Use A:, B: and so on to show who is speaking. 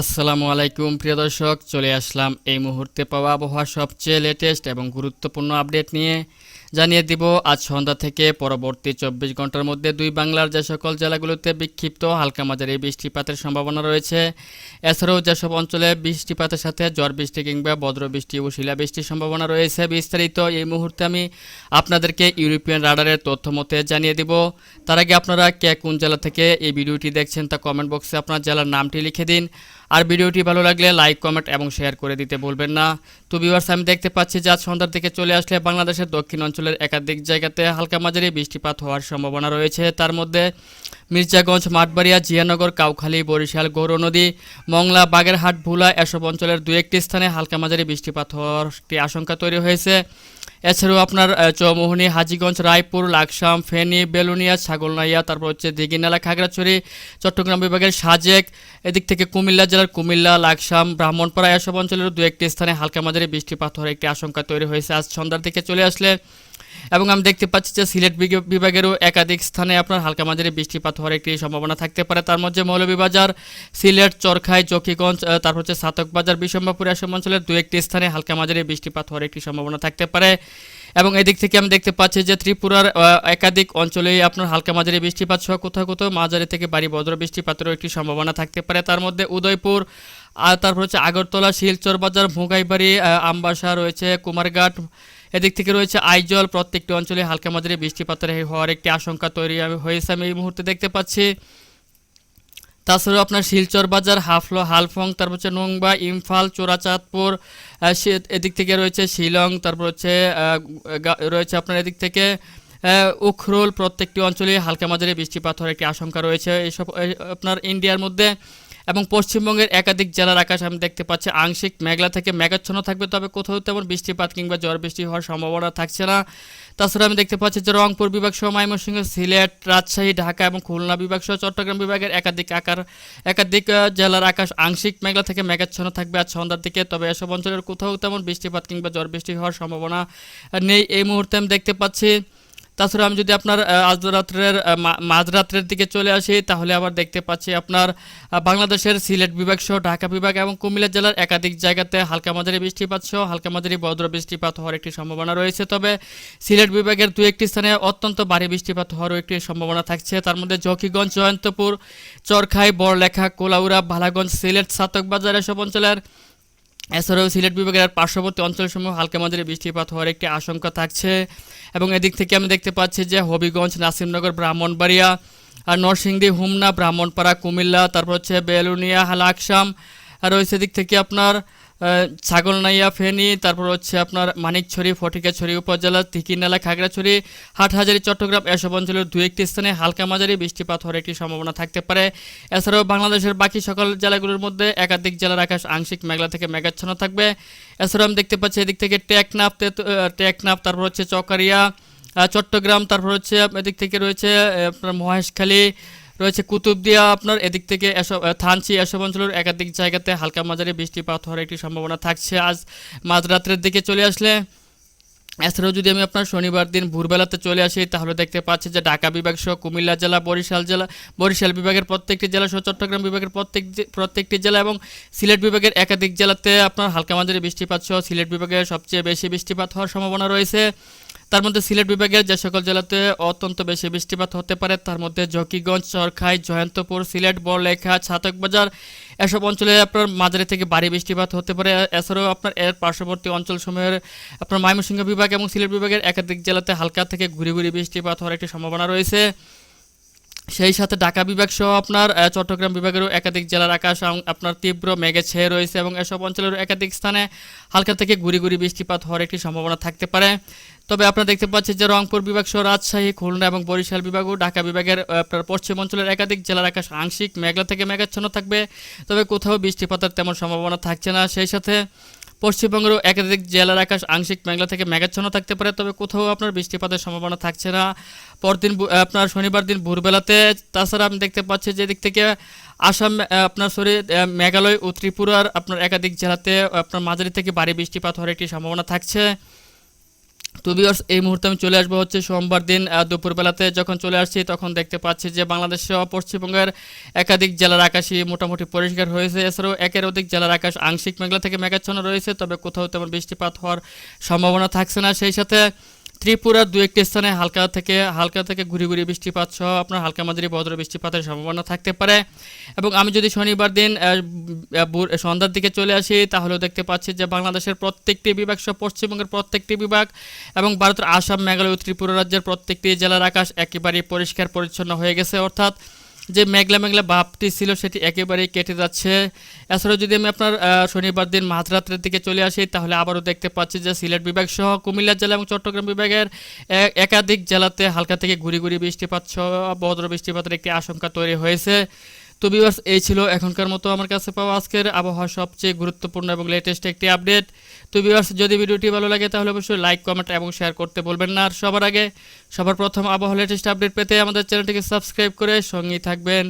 A: আসসালামু আলাইকুম, প্রিয় দর্শক। চলে আসলাম এই মুহূর্তে পাওয়া আবহাওয়া সবচেয়ে লেটেস্ট এবং গুরুত্বপূর্ণ আপডেট নিয়ে। জানিয়ে দিব, আজ সন্ধ্যা থেকে পরবর্তী চব্বিশ ঘণ্টার মধ্যে দুই বাংলার যে সকল জেলাগুলোতে বিক্ষিপ্ত হালকা মাঝারি বৃষ্টিপাতের সম্ভাবনা রয়েছে, এছাড়াও যেসব অঞ্চলে বৃষ্টিপাতের সাথে ঝড় বৃষ্টি কিংবা বজ্র বৃষ্টি ও শিলাবৃষ্টির সম্ভাবনা রয়েছে বিস্তারিত এই মুহূর্তে আমি আপনাদেরকে ইউরোপিয়ান রাডারের তথ্য মতে জানিয়ে দিব। তার আগে আপনারা কে কোন জেলা থেকে এই ভিডিওটি দেখছেন তা কমেন্ট বক্সে আপনার জেলার নামটি লিখে দিন। আর ভিডিওটি ভালো লাগলে লাইক, কমেন্ট এবং শেয়ার করে দিতে ভুলবেন না। তো ভিউয়ার্স আমি দেখতে পাচ্ছি যে আজ সন্ধ্যার দিকে চলে আসলে বাংলাদেশের দক্ষিণ অঞ্চলের একাধিক জায়গাতে হালকা মাঝারি বৃষ্টিপাত হওয়ার সম্ভাবনা রয়েছে। তার মধ্যে মির্জাগঞ্জ, মাঠবাড়িয়া, জিয়ানগর, কাউখালী, বরিশাল গৌর নদী, মংলা, বাগেরহাট, ভুলা এসব অঞ্চলের দু একটি স্থানে হালকা মাঝারি বৃষ্টিপাত হওয়ার একটি আশঙ্কা তৈরি হয়েছে। এছাড়াও আপনার চৌমোহনী, হাজিগঞ্জ, রায়পুর, লাকসাম, ফেনী, বেলুনিয়া, ছাগলনাইয়া, তারপর হচ্ছে দিঘিনালা, খাগড়াছড়ি, চট্টগ্রাম বিভাগের সাজেক, এদিক থেকে কুমিল্লা জেলার কুমিল্লা, লাকসাম, ব্রাহ্মণপাড়া, এসব অঞ্চলের দু একটি স্থানে হালকা মাঝারি বৃষ্টিপাত হওয়ার একটি আশঙ্কা তৈরি হয়েছে। আজ সন্ধ্যার দিকে চলে আসলে এবং আমি দেখতে পাচ্ছি যে সিলেট বিভাগেরও একাধিক স্থানে আপনার হালকা মাঝারি বৃষ্টিপাত হওয়ার একটি সম্ভাবনা থাকতে পারে। তার মধ্যে মৌলভীবাজার, সিলেট, চরখাই, জকিগঞ্জ তারপর হচ্ছে সাতকবাজার বিশম্বাপুর এসব অঞ্চলের দু একটি স্থানে হালকা মাঝারি বৃষ্টিপাত হওয়ার একটি সম্ভাবনা থাকতে পারে। এবং এদিক থেকে আমি দেখতে পাচ্ছি যে ত্রিপুরার একাধিক অঞ্চলেই আপনার হালকা মাঝারি বৃষ্টিপাত সহ কোথাও কোথাও মাঝারি থেকে বাড়ি বজ্র বৃষ্টিপাতেরও একটি সম্ভাবনা থাকতে পারে। তার মধ্যে উদয়পুর আর তারপর হচ্ছে আগরতলা, শিলচর বাজার, ভোগাইবাড়ি আমবাসা রয়েছে, কুমারঘাট এদিক থেকে রয়েছে আইজল। প্রত্যেকটি অঞ্চলে হালকা মাঝারি বৃষ্টিপাতের হওয়ার একটি আশঙ্কা তৈরি হয়েছে আমি এই মুহূর্তে দেখতে পাচ্ছি। তাছাড়াও আপনার শিলচর বাজার, হাফলো, হালফং, তারপর হচ্ছে নোংবা, ইমফাল, চোরাচাঁদপুর এদিক থেকে রয়েছে শিলং, তারপর হচ্ছে রয়েছে আপনার এদিক থেকে উখরুল। প্রত্যেকটি অঞ্চলে হালকা মাঝারি বৃষ্টিপাত হওয়ার একটি আশঙ্কা রয়েছে। এইসব আপনার ইন্ডিয়ার মধ্যে এবং পশ্চিমবঙ্গের একাধিক জেলার আকাশ আমি দেখতে পাচ্ছি, আংশিক মেঘলা থেকে মেঘাচ্ছন্ন থাকবে, তবে কোথাও তেমন বৃষ্টিপাত কিংবা ঝড় বৃষ্টি হওয়ার সম্ভাবনা থাকছে না। তাছাড়া আমি দেখতে পাচ্ছি যে রংপুর বিভাগ সহ ময়মনসিংহ, সিলেট, রাজশাহী, ঢাকা এবং খুলনা বিভাগ সহ চট্টগ্রাম বিভাগের একাধিক আকার, একাধিক জেলার আকাশ আংশিক মেঘলা থেকে মেঘাচ্ছন্ন থাকবে আজ সন্ধ্যার দিকে, তবে এসব অঞ্চলের কোথাও তেমন বৃষ্টিপাত কিংবা ঝড় বৃষ্টি হওয়ার সম্ভাবনা নেই। এই মুহূর্তে আমি দেখতে পাচ্ছি তাছাড়া আমি যদি আপনার আজ রাত্রের মাঝরাত্রের দিকে চলে আসি, তাহলে আবার দেখতে পাচ্ছি আপনার বাংলাদেশের সিলেট বিভাগ সহ ঢাকা বিভাগ এবং কুমিল্লা জেলার একাধিক জায়গাতে হালকা মাঝারি বৃষ্টিপাত সহ হালকা মাঝারি বজ্র বৃষ্টিপাত হওয়ার একটি সম্ভাবনা রয়েছে। তবে সিলেট বিভাগের দু একটি স্থানে অত্যন্ত ভারী বৃষ্টিপাত হওয়ারও একটি সম্ভাবনা থাকছে। তার মধ্যে জকিগঞ্জ জয়ন্তপুর, চরখাই, বড়লেখা, কোলাউড়া ভালাগঞ্জ সিলেট, সাতক বাজার এসব অঞ্চলের এছাড়াও সিলেট বিভাগের পার্শ্ববর্তী অঞ্চলসমূহ হালকা মাঝারি বৃষ্টিপাত হওয়ার একটি আশঙ্কা থাকছে। এবং এদিক থেকে আমি দেখতে পাচ্ছি যে হবিগঞ্জ, নাসিমনগর, ব্রাহ্মণবাড়িয়া, আর নরসিংদী, হুমনা, ব্রাহ্মণপাড়া, কুমিল্লা, তারপর হচ্ছে বেলুনিয়া হালাকসাম আর ওই সেদিক থেকে আপনার ছাগলনাইয়া ফেনী, তারপর হচ্ছে আপনার মানিকছড়ি, ফটিকাছড়ি উপজেলা, তিকিনালা, খাগড়াছড়ি, হাটহাজারি, চট্টগ্রাম এসব অঞ্চলের দু একটি স্থানে হালকা মাঝারি বৃষ্টিপাত হওয়ার একটি সম্ভাবনা থাকতে পারে। এছাড়াও বাংলাদেশের বাকি সকল জেলাগুলোর মধ্যে একাধিক জেলার আকাশ আংশিক মেঘলা থেকে মেঘাচ্ছন্ন থাকবে। এছাড়াও আমি দেখতে পাচ্ছি এদিক থেকে টেকনাফ টেকনাফ, তারপর হচ্ছে চকারিয়া চট্টগ্রাম, তারপর হচ্ছে এদিক থেকে রয়েছে আপনার মহেশখালী রয়েছে কুতুবদিয়া, আপনার এদিক থেকে এসব থানচি এসব অঞ্চলের একাধিক জায়গাতে হালকা মাঝারি বৃষ্টিপাত হওয়ার একটি সম্ভাবনা থাকছে। আজ মাঝরাত্রের দিকে চলে আসলে, এছাড়াও যদি আমি আপনার শনিবার দিন ভোরবেলাতে চলে আসি, তাহলে দেখতে পাচ্ছি যে ঢাকা বিভাগ সহ কুমিল্লা জেলা, বরিশাল জেলা, বরিশাল বিভাগের প্রত্যেকটি জেলা সহ চট্টগ্রাম বিভাগের প্রত্যেক প্রত্যেকটি জেলা এবং সিলেট বিভাগের একাধিক জেলাতে আপনার হালকা মাঝারি বৃষ্টিপাত সহ সিলেট বিভাগে সবচেয়ে বেশি বৃষ্টিপাত হওয়ার সম্ভাবনা রয়েছে। তার মধ্যে সিলেট বিভাগের যে সকল জেলাতে অত্যন্ত বেশি বৃষ্টিপাত হতে পারে, তার মধ্যে জকিগঞ্জ চরখাই জয়ন্তপুর, সিলেট বড়লেখা ছাতকবাজার, এসব অঞ্চলে আপনার মাঝারি থেকে ভারী বৃষ্টিপাত হতে পারে। এছাড়াও আপনার এর পার্শ্ববর্তী অঞ্চলসমূহের আপনার ময়মনসিংহ বিভাগ এবং সিলেট বিভাগের একাধিক জেলাতে হালকা থেকে ঘুরি ঘুরি বৃষ্টিপাত হওয়ার একটি সম্ভাবনা রয়েছে। সেই সাথে ঢাকা বিভাগ সহ আপনার চট্টগ্রাম বিভাগেরও একাধিক জেলার আকাশ আপনার তীব্র মেঘে ছেয়ে রয়েছে এবং এসব অঞ্চলের একাধিক স্থানে হালকা থেকে গুড়ি গুড়ি বৃষ্টিপাত হওয়ার একটি সম্ভাবনা থাকতে পারে। তবে আপনারা দেখতে পাচ্ছেন যে রংপুর বিভাগ সহ রাজশাহী, খুলনা এবং বরিশাল বিভাগ ও ঢাকা বিভাগের আপনার পশ্চিম অঞ্চলের একাধিক জেলার আকাশ আংশিক মেঘলা থেকে মেঘাচ্ছন্ন থাকবে। তবে কোথাও বৃষ্টিপাতের তেমন সম্ভাবনা থাকছে না। সেই সাথে পশ্চিমবঙ্গেরও একাধিক জেলার আকাশ আংশিক মেঘলা থেকে মেঘাচ্ছন্ন থাকতে পারে, তবে কোথাও আপনার বৃষ্টিপাতের সম্ভাবনা থাকছে না। পরদিন আপনার শনিবার দিন ভোরবেলাতে, তাছাড়া আমি দেখতে পাচ্ছি যে দিক থেকে আসাম আপনার সরি মেঘালয় ও ত্রিপুরার আপনার একাধিক জেলাতে, আপনার মাঝারি থেকে ভারী বৃষ্টিপাত হওয়ার একটি সম্ভাবনা থাকছে। তো বিয়ার্স এই মুহূর্তে আমি চলে আসব হচ্ছে সোমবার দিন দুপুরবেলাতে। যখন চলে আসছি, তখন দেখতে পাচ্ছি যে বাংলাদেশ পশ্চিমবঙ্গের একাধিক জেলার আকাশই মোটামুটি পরিষ্কার হয়েছে। এছাড়াও একের অধিক জেলার আকাশ আংশিক মেঘলা থেকে মেঘাচ্ছন্ন রয়েছে, তবে কোথাও তেমন বৃষ্টিপাত হওয়ার সম্ভাবনা থাকছে না। সেই সাথে ত্রিপুরার দু একটি স্থানে হালকা থেকে হালকা থেকে ঘুরি ঘুরি বৃষ্টিপাত সহ আপনার হালকা মাঝারি ভদ্র বৃষ্টিপাতের সম্ভাবনা থাকতে পারে। এবং আমি যদি শনিবার দিন সন্ধ্যার দিকে চলে আসি, তাহলেও দেখতে পাচ্ছি যে বাংলাদেশের প্রত্যেকটি বিভাগ সহ পশ্চিমবঙ্গের প্রত্যেকটি বিভাগ এবং ভারতের আসাম, মেঘালয় ত্রিপুরা রাজ্যের প্রত্যেকটি জেলার আকাশ একেবারেই পরিষ্কার পরিচ্ছন্ন হয়ে গেছে। অর্থাৎ যে মেঘলা মেঘলা ভাবটি ছিল সেটি একেবারেই কেটে যাচ্ছে। এছাড়াও যদি আমি আপনার শনিবার দিন মাঝরাত্রের দিকে চলে আসি, তাহলে আবারও দেখতে পাচ্ছি যে সিলেট বিভাগ সহ কুমিল্লা জেলা এবং চট্টগ্রাম বিভাগের একাধিক জেলাতে হালকা থেকে ঘুরি ঘুরি বৃষ্টিপাত সহ বদ্র বৃষ্টিপাতের একটি আশঙ্কা তৈরি হয়েছে। তো বিভার্স এই ছিল এখনকার মতো আমার কাছে পাওয়া আজকের আবহাওয়া সবচেয়ে গুরুত্বপূর্ণ এবং লেটেস্ট একটি আপডেট তো বিভার্স যদি ভিডিওটি ভালো লাগে তাহলে অবশ্যই লাইক কমেন্ট এবং শেয়ার করতে বলবেন না। আর সবার আগে, সবার প্রথম আবহাওয়া লেটেস্ট আপডেট পেতে আমাদের চ্যানেলটিকে সাবস্ক্রাইব করে সঙ্গেই থাকবেন।